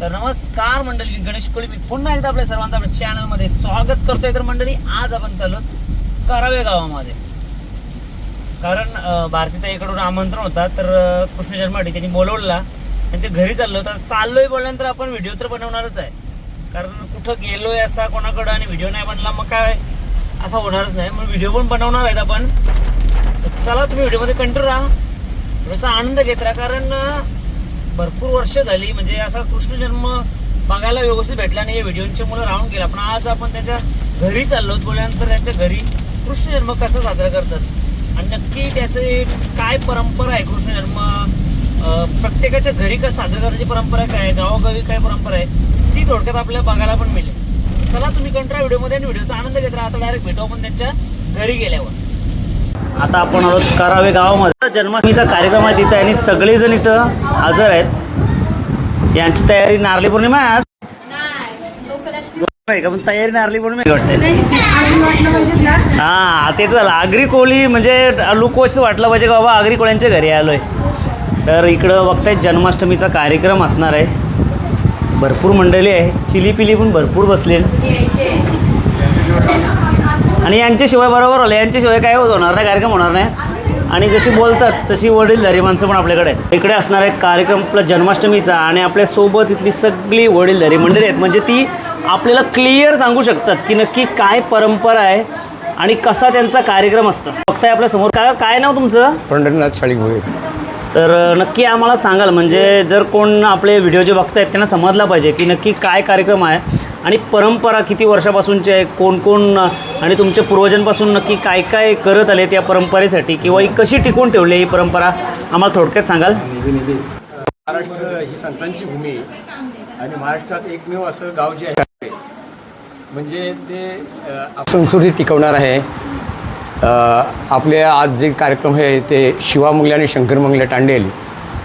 तर नमस्कार मंडळी मी गणेश कोळी. मी पुन्हा एकदा आपल्या सर्वांचं आपल्या चॅनलमध्ये स्वागत करतोय. तर मंडळी आज आपण चाललो करावे गावामध्ये. कारण भारती भारतीताईकडून आमंत्रण होता. तर कृष्ण जन्मासाठी त्यांनी बोलवला त्यांच्या घरी चाललो. तर चाललोय बोलल्यानंतर आपण व्हिडिओ तर बनवणारच आहे. कारण कुठं गेलोय असा कोणाकडं आणि व्हिडिओ नाही बनला मग काय? असा होणारच नाही. मग व्हिडिओ पण बनवणार आहेत आपण. चला तुम्ही व्हिडिओमध्ये कंट्रोल राहा. व्हिडिओचा आनंद घेत राहा. कारण भरपूर वर्ष झाली म्हणजे असा कृष्ण जन्म बघायला व्यवस्थित भेटला आणि या व्हिडिओच्या मुलं राहून गेला. पण आज आपण त्याच्या घरी चाललो बोलल्यानंतर त्यांच्या घरी कृष्ण जन्म कसा साजरा करतात? आणि नक्की त्याचे काय परंपरा आहे कृष्ण जन्म? प्रत्येकाच्या घरी कसं साजरा करण्याची परंपरा काय आहे? गावोगावी काय परंपरा आहे? ती थोडक्यात आपल्याला बघायला पण मिळेल. चला तुम्ही कंट्रा व्हिडिओमध्ये आणि व्हिडिओचा आनंद घेत राहा. आता डायरेक्ट भेटू आपण त्यांच्या घरी गेल्यावर. आता आपण आलो करावे गावामध्ये. जन्माष्टमीचा कार्यक्रम आहे तिथं आणि सगळेजण इथं हजर आहेत. यांची तयारी नारळी पौर्णिमा आहे आज. का? पण तयारी नारळी पौर्णिमा वाटते हा ते झालं. आगरी कोळी म्हणजे लुकोच वाटलं पाहिजे का बाबा? आगरी कोळ्यांच्या घरी आलोय. तर इकडं बघताय जन्माष्टमीचा कार्यक्रम असणार आहे. भरपूर मंडळी आहे. चिली पिली पण भरपूर बसले आणि यांच्याशिवाय बरोबर आलं यांच्याशिवाय काय होत होणार नाही? कार्यक्रम होणार नाही. आणि जशी बोलतात तशी वडीलधारी माणसं पण आपल्याकडे इकडे असणार आहे कार्यक्रम आपला जन्माष्टमीचा आणि आपल्यासोबत इथली सगळी वडीलधारी मंडळी आहेत. म्हणजे ती आपल्याला क्लिअर सांगू शकतात की नक्की काय परंपरा आहे आणि कसा त्यांचा कार्यक्रम असतो. बघताय आपल्यासमोर काय काय नाव तुमचं? पंढरीनाथ शाळी तर नक्की आम्हाला सांगाल. म्हणजे जर कोण आपले व्हिडिओ जे बघतायत त्यांना समजला पाहिजे की नक्की काय कार्यक्रम आहे. आणि परंपरा किती वर्षापासूनची आहे? कोण कोण आणि तुमच्या पूर्वजांपासून नक्की काय काय करत आले त्या परंपरेसाठी? किंवा ही कशी टिकून ठेवली ही परंपरा? आम्हाला थोडक्यात सांगाल? महाराष्ट्र ही संतांची भूमी आहे. आणि महाराष्ट्रात एकमेव असं गाव जे आहे म्हणजे ते संस्कृती टिकवणार आहे. आपले आज जे कार्यक्रम आहे ते शिवामंगले आणि शंकरमंगले टांडेल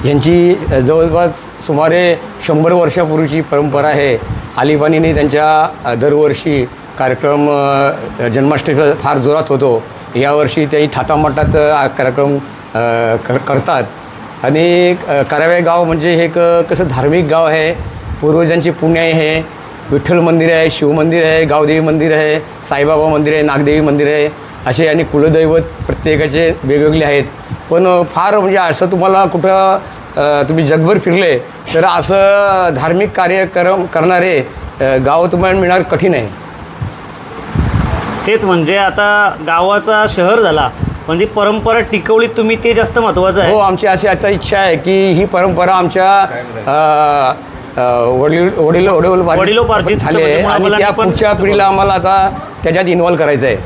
यांची जवळपास सुमारे शंभर वर्षापूर्वीची परंपरा आहे. आलिबानीने त्यांच्या दरवर्षी कार्यक्रम अ, जन्माष्टमी फार जोरात होतो. यावर्षी त्याही थाटामाटात कार्यक्रम कर करतात. आणि करावे गाव म्हणजे हे एक कसं धार्मिक गाव आहे. पूर्वजांची पुण्य आहे. विठ्ठल मंदिर आहे शिवमंदिर आहे गावदेवी मंदिर आहे साईबाबा मंदिर आहे नागदेवी मंदिर आहे. असे आणि कुलदैवत प्रत्येकाचे वेगवेगळे आहेत. पण फार म्हणजे असं तुम्हाला कुठं तुम्ही जगभर फिरले तर असं धार्मिक कार्यक्रम करणारे गाव तुम्हाला मिळणार कठीण आहे. तेच म्हणजे आता गावाचा शहर झाला म्हणजे परंपरा टिकवली तुम्ही ते जास्त महत्त्वाचं हो आहे आमची अशी आता इच्छा आहे की ही परंपरा आमच्या वडील वडील वडिलोपार्जित झाली म्हणजे आणि त्या पुढच्या पिढीला आम्हाला आता त्याच्यात इन्व्हॉल्व करायचं आहे.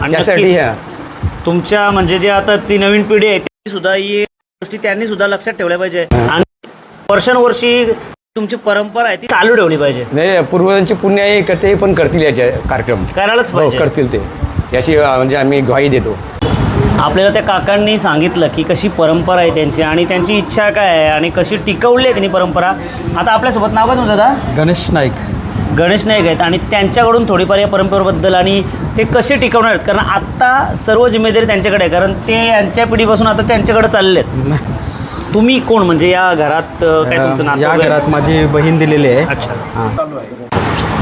आणि त्यासाठी ह्या तुमच्या म्हणजे जे आता ती नवीन पिढी आहे ती सुद्धा ही गोष्टी त्यांनी सुद्धा लक्षात ठेवल्या पाहिजे. आणि वर्षानुवर्षी तुमची परंपरा आहे ती चालू ठेवली पाहिजे. नाही पूर्वजांची पुण्य आहे का ते पण करतील याचे कार्यक्रम. करायलाच हो पाहिजे. करतील ते. याची अ, म्हणजे आम्ही ग्वाही देतो. आपल्याला त्या काकांनी सांगितलं की कशी परंपरा आहे त्यांची आणि त्यांची इच्छा काय आहे आणि कशी टिकवली आहे त्यांनी परंपरा. आता आपल्यासोबत नाव काय तुमचं दादा? गणेश नाईक. गणेश नाईक आहेत आणि त्यांच्याकडून थोडीफार या परंपरेबद्दल आणि ते कसे टिकवणार आहेत? कारण आत्ता सर्व जिम्मेदारी त्यांच्याकडे आहे. कारण ते यांच्या पिढीपासून आता त्यांच्याकडे चालले आहेत. तुम्ही कोण? म्हणजे या घरात काय तुमचं नातं या? घरात माझी बहीण दिलेली आहे. अच्छा.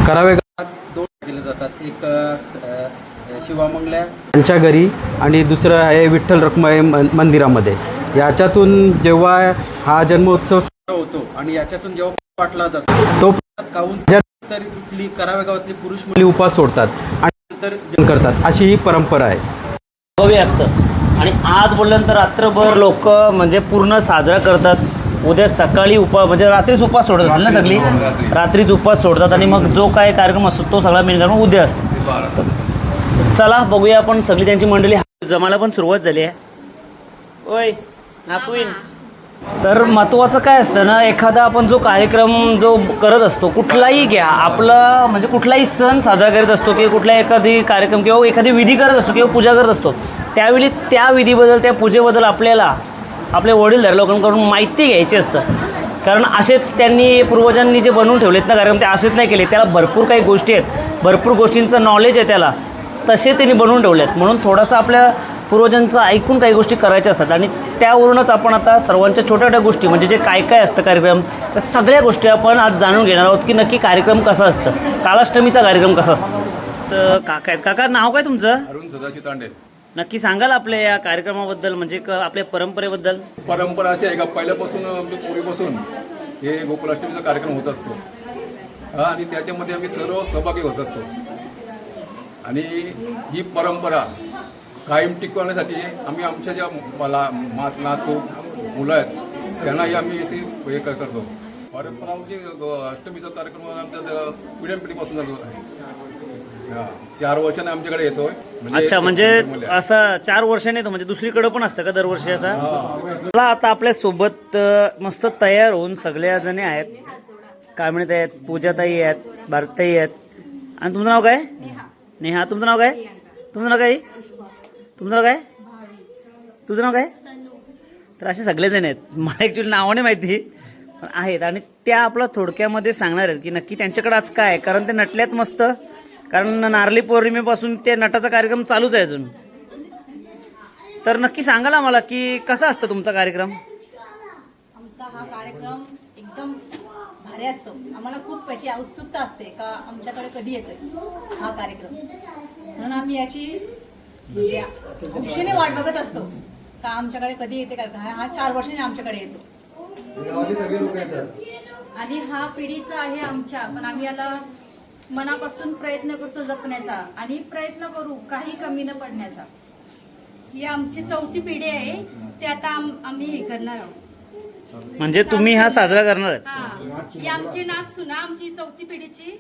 करावे दोन केले जातात. एक शिवामंगल्या त्यांच्या घरी आणि दुसरं आहे विठ्ठल रखुमाई मंदिरामध्ये. याच्यातून जेव्हा हा जन्मोत्सव होतो आणि याच्यातून जेव्हा वाटला जातो तो काहून तर इथली करावे गावातली पुरुष मुली उपवास सोडतात आणि तर जन करतात. अशी ही परंपरा आहे. हवे असतं. आणि आज बोलल्यानंतर रात्रभर लोक म्हणजे पूर्ण साजरा करतात. उद्या सकाळी उपवास म्हणजे रात्रीच उपवास सोडत असेल ना सगळी? रात्रीच. उपवास सोडतात आणि मग जो काय कार्यक्रम असतो तो सगळा मेन कार्यक्रम उद्या असतो. चला बघूया आपण सगळी त्यांची मंडळी. जमायला पण सुरुवात झाली आहे. ओय नाकवीन तर महत्त्वाचं काय असतं ना एखादा आपण जो कार्यक्रम जो करत असतो कुठलाही घ्या. आपलं म्हणजे कुठलाही सण साजरा करत असतो किंवा कुठला एखादी कार्यक्रम किंवा एखादी विधी करत असतो किंवा पूजा करत असतो त्यावेळी त्या विधीबद्दल त्या पूजेबद्दल आपल्याला आपले वडीलधाऱ्या लोकांकडून माहिती घ्यायची असतं. कारण असेच त्यांनी पूर्वजांनी जे बनवून ठेवलेत ना कार्यक्रम ते असेच नाही केले. त्याला भरपूर काही गोष्टी आहेत. भरपूर गोष्टींचं नॉलेज आहे त्याला. तसे त्यांनी बनवून ठेवले आहेत म्हणून थोडासा आपल्या पूर्वजांचं ऐकून काही गोष्टी करायच्या असतात. आणि त्यावरूनच आपण आता सर्वांच्या छोट्या छोट्या गोष्टी म्हणजे जे काय काय असतं कार्यक्रम त्या सगळ्या गोष्टी आपण आज जाणून घेणार आहोत की नक्की कार्यक्रम कसा असतं. कालाष्टमीचा कार्यक्रम कसा असतो. तर काका आहेत. काका नाव काय तुमचं? अरुण सदाशिव तांडे. नक्की सांगाल आपल्या या कार्यक्रमाबद्दल म्हणजे क आपल्या परंपरेबद्दल? परंपरा अशी आहे का पहिल्यापासून आमच्या पूर्वीपासून हे गोकुलाष्टमीचा कार्यक्रम होत असतो. हा आणि त्याच्यामध्ये आम्ही सर्व सहभागी होत असतो. आणि ही परंपरा कायम टिकवण्यासाठी आम्ही आमच्या ज्या मला मात नातू मुलं आहेत त्यांनाही आम्ही अशी हे करतो. परंपरा म्हणजे अष्टमीचा कार्यक्रम आमच्या पिढ्यानपिढीपासून चालू आहे. हा चार वर्षाने आमच्याकडे येतोय. अच्छा म्हणजे असं चार वर्षाने येतो म्हणजे दुसरीकडे पण असतं का दरवर्षी असा? मला आता आपल्यासोबत मस्त तयार होऊन सगळ्या जणी आहेत. कामिणीत आहेत पूजाताई आहेत भारताई आहेत. आणि तुमचं नाव काय? नेहा तुमचं नाव काय? तुमचं नाव काय? तुमचं नाव काय? तुझं नाव काय? तर असे सगळेजण आहेत. मला ॲक्च्युली नावाने माहिती पण आहेत. आणि त्या आपलं थोडक्यामध्ये सांगणार आहेत की नक्की त्यांच्याकडे आज काय कारण ते नटल्यात मस्त. कारण नारळी पौर्णिमेपासून ते नटाचा कार्यक्रम चालूच आहे अजून. तर नक्की सांगाल आम्हाला की कसा असतं तुमचा कार्यक्रम? आमचा हा कार्यक्रम एकदम भारी असतो. आम्हाला खूप याची उत्सुकता असते का आमच्याकडे कधी येतोय हा कार्यक्रम. म्हणून आम्ही याची म्हणजे खुशीने वाट बघत असतो का आमच्याकडे कधी येते का? हा हा चार वर्षाने आमच्याकडे येतो. आणि हा पिढीचा आहे आमच्या पण आम्ही याला मनापासून प्रयत्न करतो जपण्याचा आणि प्रयत्न करू काही कमी न पडण्याचा. ही आमची चौथी पिढी आहे ते आता आम- आम्ही हे करणार आहोत. म्हणजे तुम्ही हा साजरा करणार आहेत? हा. आमची सुना आमची चौथी पिढीची.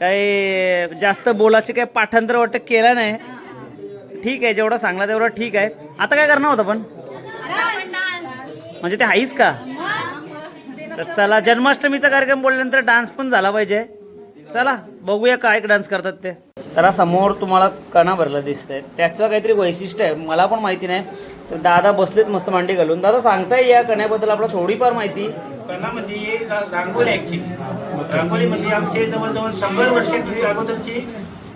काही जास्त बोलाचे काय पाठांतर वाटतं केलं नाही. ठीक आहे जेवढा सांगला तेवढा ठीक आहे. आता काय करणार होतं पण म्हणजे ते हाईच का? तर चला जन्माष्टमीचा कार्यक्रम बोलल्यानंतर डान्स पण झाला पाहिजे. चला बघूया काय डान्स करतात ते. तर समोर तुम्हाला कणा भरला दिसत आहे त्याचं काहीतरी वैशिष्ट्य आहे. मला पण माहिती नाही. तर दादा बसलेत मस्त मांडी घालून. दादा सांगताय या कण्याबद्दल आपला थोडीफार माहिती? कणा म्हणजे रांगोळी ॲक्च्युली रांगोळी म्हणजे आमचे जवळजवळ शंभर वर्षापूर्वी अगोदरची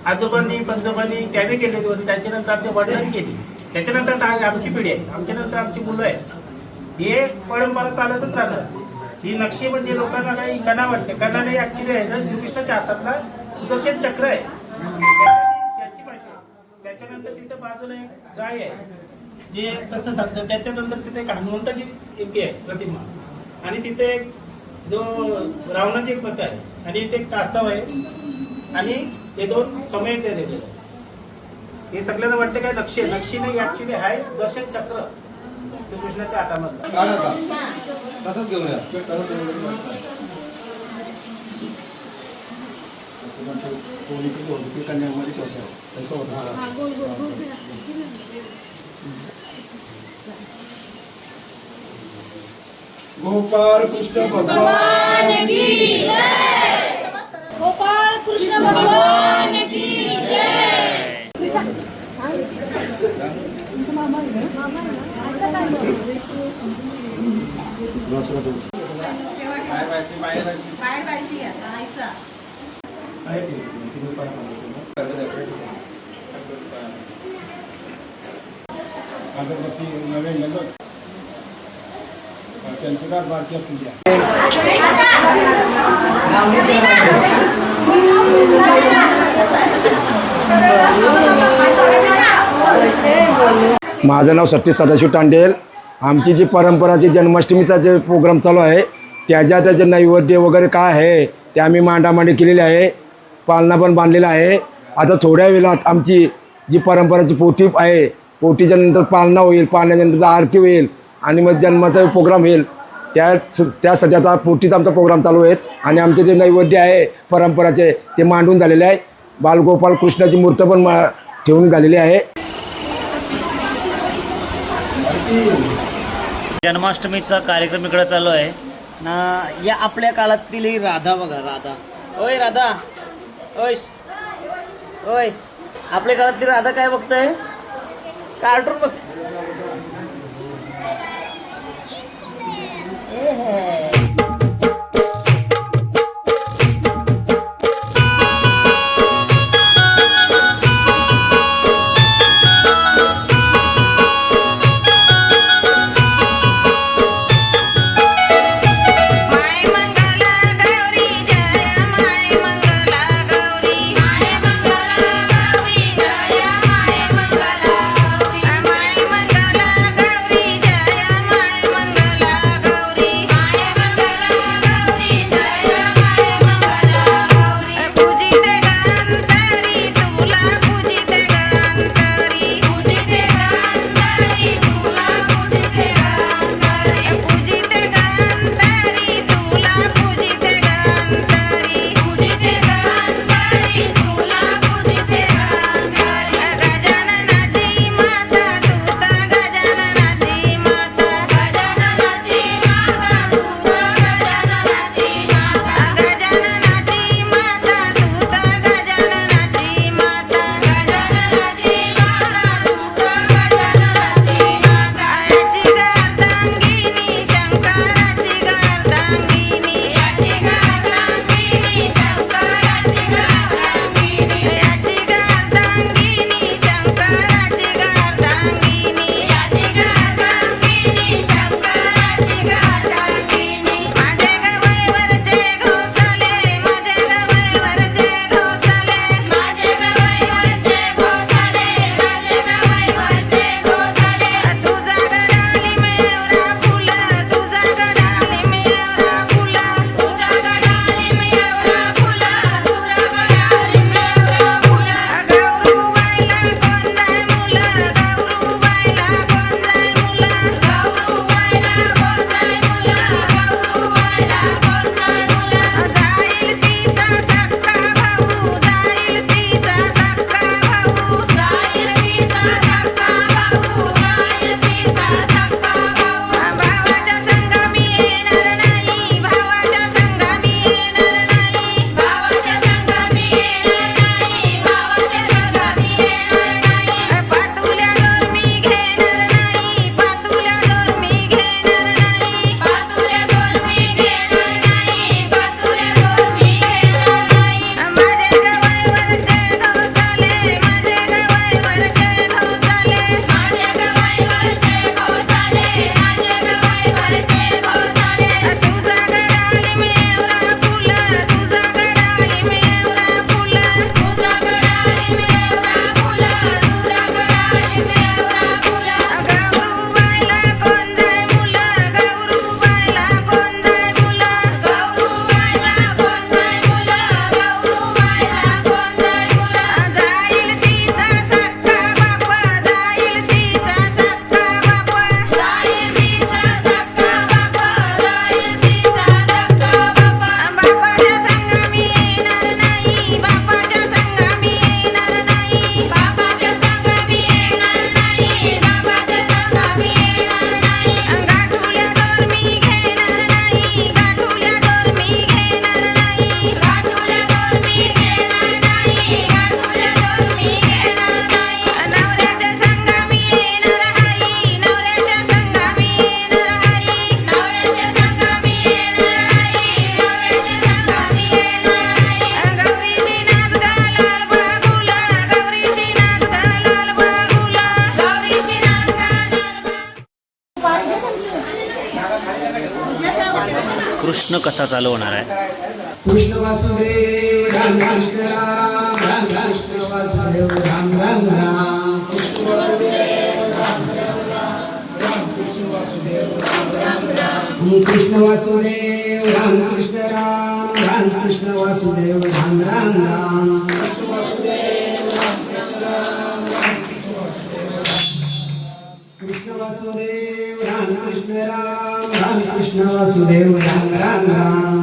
आजोबांनी पंजोबांनी त्याने केले होती. त्याच्यानंतर आमच्या वडिलांनी केली. त्याच्यानंतर आज आमची पिढी आहे. आमच्यानंतर आमची मुलं आहेत. हे परंपरा चालतच राहतं ही नक्षी म्हणजे लोकांना काही कणा वाटते. कणा नाही ऍक्च्युली आहे ना श्रीकृष्णाच्या हातातला सुदर्शन चक्र आहे. त्याची- त्याची माहिती त्याच्यानंतर तिथं बाजूला एक गाय आहे. जे तसं सांगतं त्याच्यानंतर तिथे एक हनुमंताची एक आहे प्रतिमा. आणि तिथे एक जो रावणाची एक पत आहे. आणि इथे एक कासव आहे. आणि हे दोन कमयचे आहे हे सगळ्यांना वाटतं काय नक्षी आहे. नक्षी नाही ऍक्च्युली आहे सुदर्शन चक्र. श्रीकृष्णाच्या हातामधलं. गोपाळ कृष्ण भगवान गोपाळ कृष्ण भगवान बाहेर बाहेरशी आता ऐसा माझं नाव सतीश सदाशिव टांडेल. आमची जी परंपरा जी जन्माष्टमीचा जे प्रोग्राम चालू आहे त्याच्या त्याचे नैवेद्य वगैरे काय आहे ते आम्ही मांडामांडी केलेली आहे. पालना पण बांधलेला आहे. आता थोड्या वेळात आमची जी परंपराची पोथी आहे पोथीच्या नंतर पालना होईल पालण्याच्या नंतर आरती होईल आणि मग जन्माचा प्रोग्राम होईल. त्या त्यासाठी आता पोटीचा आमचा प्रोग्राम चालू आहेत आणि आमचे जे नैवेद्य आहे परंपराचे ते मांडून झालेले आहे. बालगोपाल कृष्णाची मूर्त पण ठेवून झालेली आहे. जन्माष्टमीचा कार्यक्रम इकडे चालू आहे. ना या आपल्या काळातील राधा बघा राधा. ओय राधा. ओय. आपल्या काळात ती राधा काय बघताय? कार्टून ए चालू होणार आहे. राम राम राम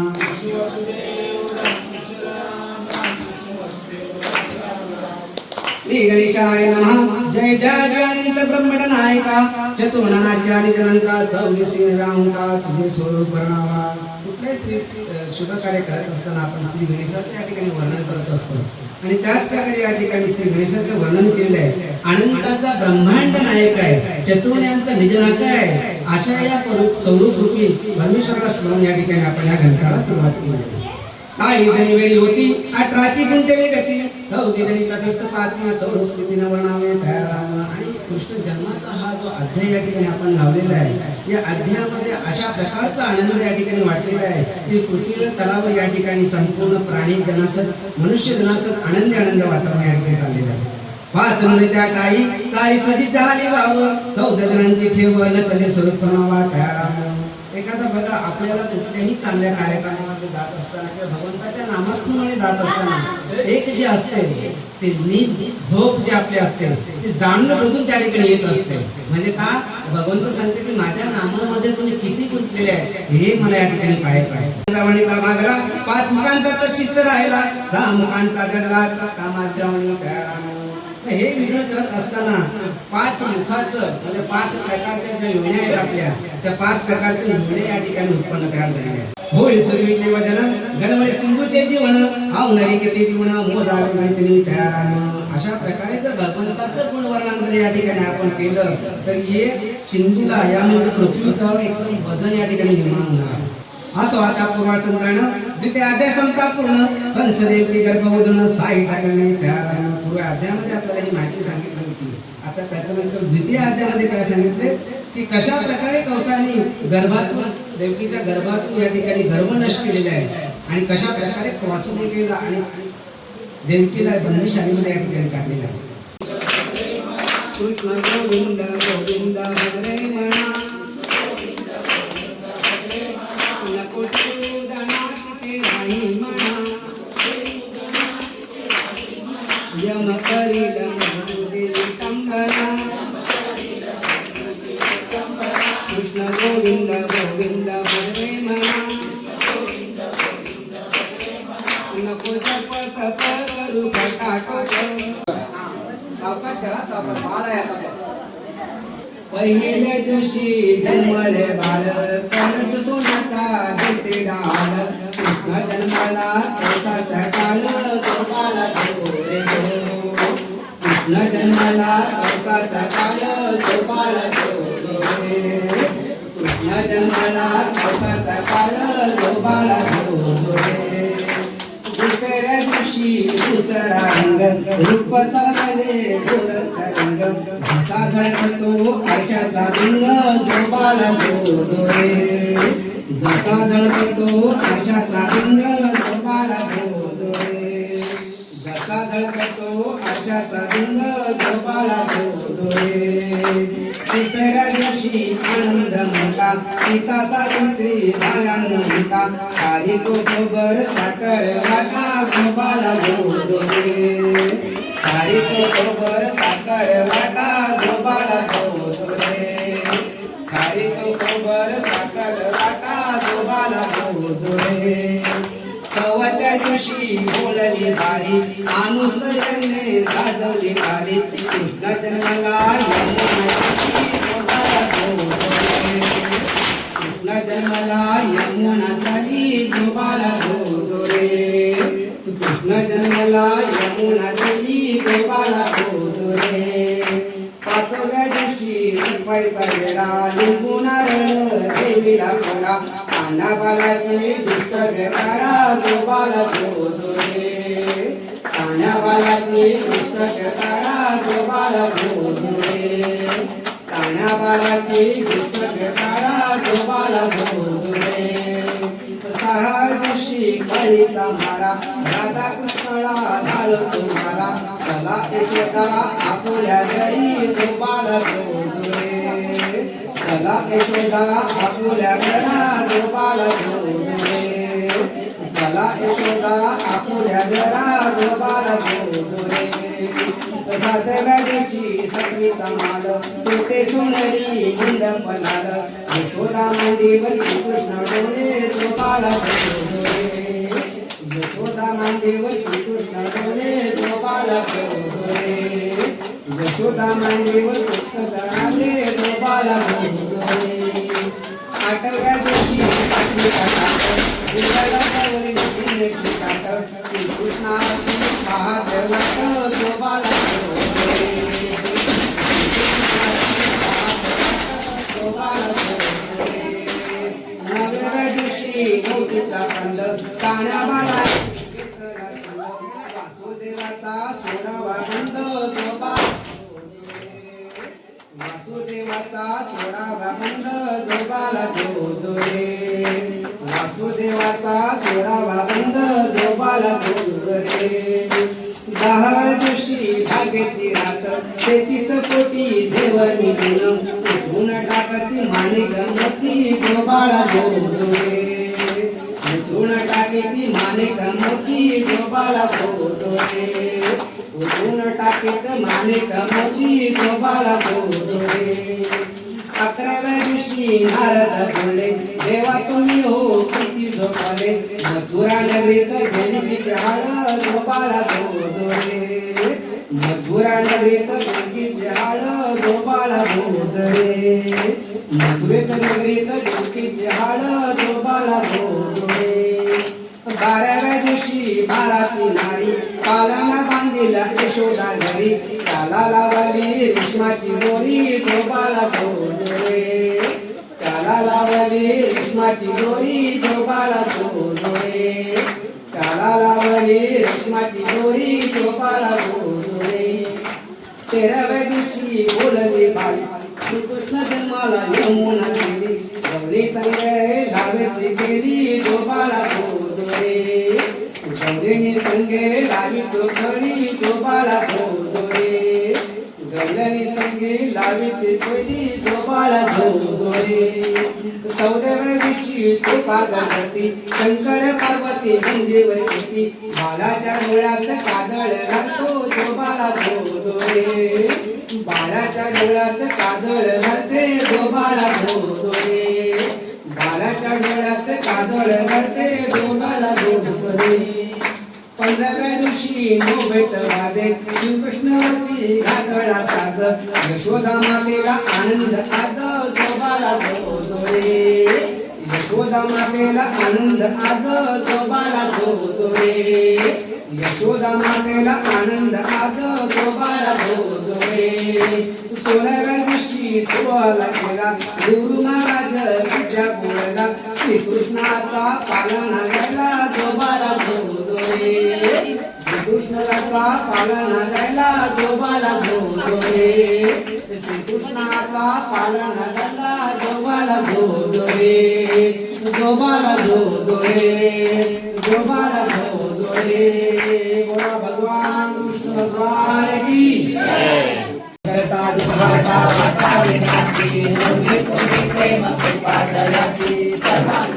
श्री गणेशाय नमः। जय जय जयानंद ब्रह्मण नायका चतुर्णाच्या आणि जनांका चौवीस तुझे स्वरूप प्रणावा कुठल्याही श्री शुभ कार्य करत असताना आपण श्री गणेशाचं या ठिकाणी वर्णन करत असतो. आणि त्याच प्रकारे या ठिकाणी श्री गणेशाचं वर्णन केलेलं आहे अनंताचा ब्रह्मांड नायक आहे. चतुर्ण्यांचा निजनाक आहे. अशा या स्वरूप- रूपी परमेश्वराला स्मरण या ठिकाणी आपण या घंटाला सुरुवात केली. आहे. जणी वेळी होती अठराची गुंटेली गती. चौथी जणी पात्मा वर्णावे आणि कृष्ण जन्माचा हा जो अध्याय या ठिकाणी आपण लावलेला आहे या अध्यायामध्ये अशा प्रकारचा आनंद या ठिकाणी वाटलेला आहे की पृथ्वीवर तलाव या ठिकाणी संपूर्ण प्राणी जनासत मनुष्य जनासत आनंदी आनंद वातावरण या ठिकाणी चाललेलं आहे. पाच नदीच्या टाई चाळीस झाली वाव चौदा जणांची ठेव चले स्वरूप बनावा तयाराम एखादा बघा आपल्याला कुठल्याही चांगल्या कार्यक्रमामध्ये जात असताना किंवा भगवंताच्या नामार्थाने जात असताना एक जे असते ते नीत झोप जे आपले असते ते जाणून बुजून त्या ठिकाणी येत असते. म्हणजे का? भगवंत सांगते की माझ्या नामामध्ये तुम्ही किती गुंतलेले आहे हे मला या ठिकाणी पाहायचं आहे. मागला पाच मुखांचा तर शिस्त राहिला. सहा मुखांचा घडला कामाच्या तयार हे विघ्न करत असताना पाच मुखाचं म्हणजे पाच प्रकारच्या ज्या योजना आहेत आपल्या त्या पाच प्रकारच्या योजना या ठिकाणी उत्पन्न तयार झालेल्या आहेत. होय पृथ्वीचे वजन गणमय सिंधूचे जीवन आवणारी किती जीवन मोजा हो, गणितनी तयार अशा प्रकारे जर भगवंताचं गुणवर्णन जर या ठिकाणी आपण केलं तर हे सिंधूला यामध्ये पृथ्वीचा एकदम वजन या ठिकाणी निर्माण होणार असं आता पूर्वाड संतान जिथे अध्याय संपता पूर्ण. कंसदेवती गर्भवधून साई टाकणे तयार पूर्व अध्यायामध्ये आपल्याला ही माहिती सांगितली होती. आता त्याच्यानंतर द्वितीय अध्यायामध्ये काय सांगितले? की कशा प्रकारे कौसानी गर्भातून देवकीच्या गर्भातून या ठिकाणी गर्भ नष्ट केलेला आहे आणि कशा प्रकारे वासुदेवीला आणि देवकीला बंदिशालीमध्ये या ठिकाणी काढलेला आहे. कृष्ण गोविंद गोविंद हरे म्हणा करील तुझी विटंबना कृष्ण गोविंद गोविंद हरे म्हणा नको जप तप करू फटाफट सावकाश करा सावकाश बाळ आहे आता पहिल्या दिवशी जन्मले बाळ कणस सोन्याचा देते डाळ कृष्ण जन्माला कृष्ण जन्माला काळ गोपाला कृष्ण जन्माला कळसाचा काळ गोपाला दुसऱ्या दिवशी दुसरा रंग रूप सावले रंग भासा झळकतो आरशाचा बिंग जोबाला जोडोरे जसा झळकतो आशाचा बिंग जोबाला जोडोरे जसा झळकतो आरशाचा बिंग जोबाला जोडोरे तिसऱ्या दिवशी आनंद मोठा पिता सावित्री भायान मोठा खाली कोबर साखर वाटा गोपाला जोडोरे खाली कोबर साखर वाटा गोपाला जोडोरे खाली कोबर साखर वाटा गोपाला जोडोरे चौथ्या दिवशी बोलली बारी अनुसरणे गाजवली बारी कृष्ण जन्माला यमुनाची गोपाला जोडोरे. कृष्ण जन्माला यमुना झाली गोपाला जोडोरे कृष्ण जन्माला यमुना झाली गोपाला जोडोरे पाचव्या दिवशी रुपाईचा वेळा लिंबू नारळ देवीला फोडा काना बालाची दुष्ट काढा गोपाला जोडोरे काना बालाची दुष्ट काढा गोपाला जोडोरे काना बालाची दुष्ट काढा गोपाला जोडोरे सहा बळीचा मारा राधा कृष्णाला झाल तुम्हाला चला यशोदा आपल्या घरी गोपाला जोडुरे चला यशोदा आपल्या घरा गोपाल जोडुरे चला यशोदा आपुल्या घरा गोपाल जोडुरे सातव्या दिवशी सत्वीचा माल तुटे सोनरी गुंड पणाल यशोदा मांडीवर श्रीकृष्ण डोळे गोपाला जोडोरे यशोदा मांडीवर श्रीकृष्ण डोळे गोपाला जोडोरे यशोदा मांडीवर कृष्ण दळाले गोपाला शिकाट श्रीकृष्णाची महादेवात गोपाला जोडोरे नवव्या दिवशी नवतीचा कंद काण्या वासुदेवाचा सोडावा बंद झोपा वासुदेवाचा सोडावा बंद झोपाला जोजोरे वासुदेवाचा सोडावा बंद झोपाला जोजोरे दहाव्या दिवशी भाग्याची रात तेतीस कोटी देव निघून उठून टाकती माने गमती गोबाळा जोडोरे उठून टाकीती माने गमती गोबाळा जोडोरे उठून टाकीत माने गमती गोबाळा अकराव्या दिवशी नारद बोलले देवा तुम्ही हो किती झोपाले. मथुरा नगरीत जनकी हाळ गोपाळा जोडोरे मथुरा नगरीत जनकीचे हाळ गोपाळा जोडरे मथुरेत नगरीत जनकीचे रेशमाची दोरी गोपाला जोडोरे त्याला लावली रेशमाची दोरी गोपाला जोडोरे तेराव्या दिवशी बोलली गौरनी संगे लावी ते खोली गोपाला गोदोरे चौदाव्या दिवशी तो शंकर पार्वती मंदिर येती बाळाच्या डोळ्यात काजळ घालतो गोपाला गोदोरे बाळाच्या डोळ्यात काजळ घालते गोपाला गोदोरे बाळाच्या डोळ्यात काजळ घालते गोपाला गोदोरे पंधराव्या दिवशी नोभेट वादे श्रीकृष्णवरती घातळा साध यशोदा मातेला आनंद आद जोबाला गोदोरे यशोदा मातेला आनंद आद जोबाला गोदोरे यशोदा मातेला आनंद आद जोबाला गोदोरे सोळाव्या दिवशी सोहळा केला. गुरु महाराज तिच्या बोलला श्रीकृष्णाचा पालना गायला जोबाला गोदोरे श्रीकृष्णाचा पालना गायला गोपाला गोदोरे श्रीकृष्णाचा पालना गायला गोपाला गोदोरे गोपाला गोदोरे गोपाला गोदोरे बोला भगवान कृष्ण भगवान की करता दुःखाचा वाचा विनाची नववी कोटी प्रेम कृपा जयाची सर्वांगी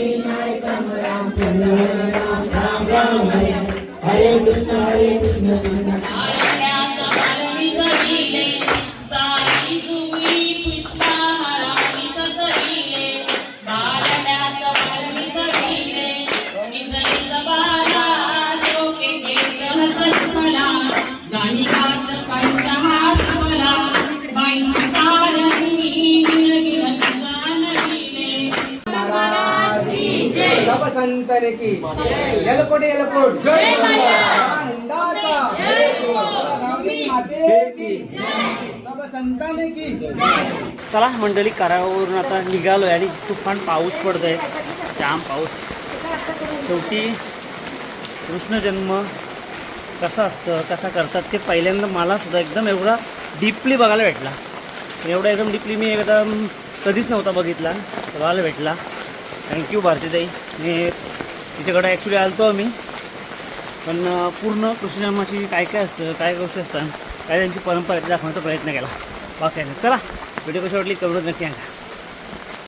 एलकोट एलकोट जय आनंदाचा. बोला गावनी माते की. सब संतान की. चला मंडळी करावरून आता निघालो आहे आणि तुफान पाऊस पडत आहे जाम पाऊस. शेवटी कृष्ण जन्म कसा असतं कसा करतात ते पहिल्यांदा मला सुद्धा एकदम एवढा डीपली बघायला भेटला. एवढा एकदम डीपली मी एकदम कधीच नव्हता बघितला बघायला भेटला. थँक्यू भारतीताई मी तिच्याकडे ॲक्च्युली आलतो आम्ही. पण पूर्ण कृष्णजन्माची काय काय असतं काय गोष्टी असतात काय त्यांची परंपरा दाखवण्याचा प्रयत्न केला. बाकी काय नाही. चला व्हिडिओ कशी वाटली कमेंट नक्की सांगा.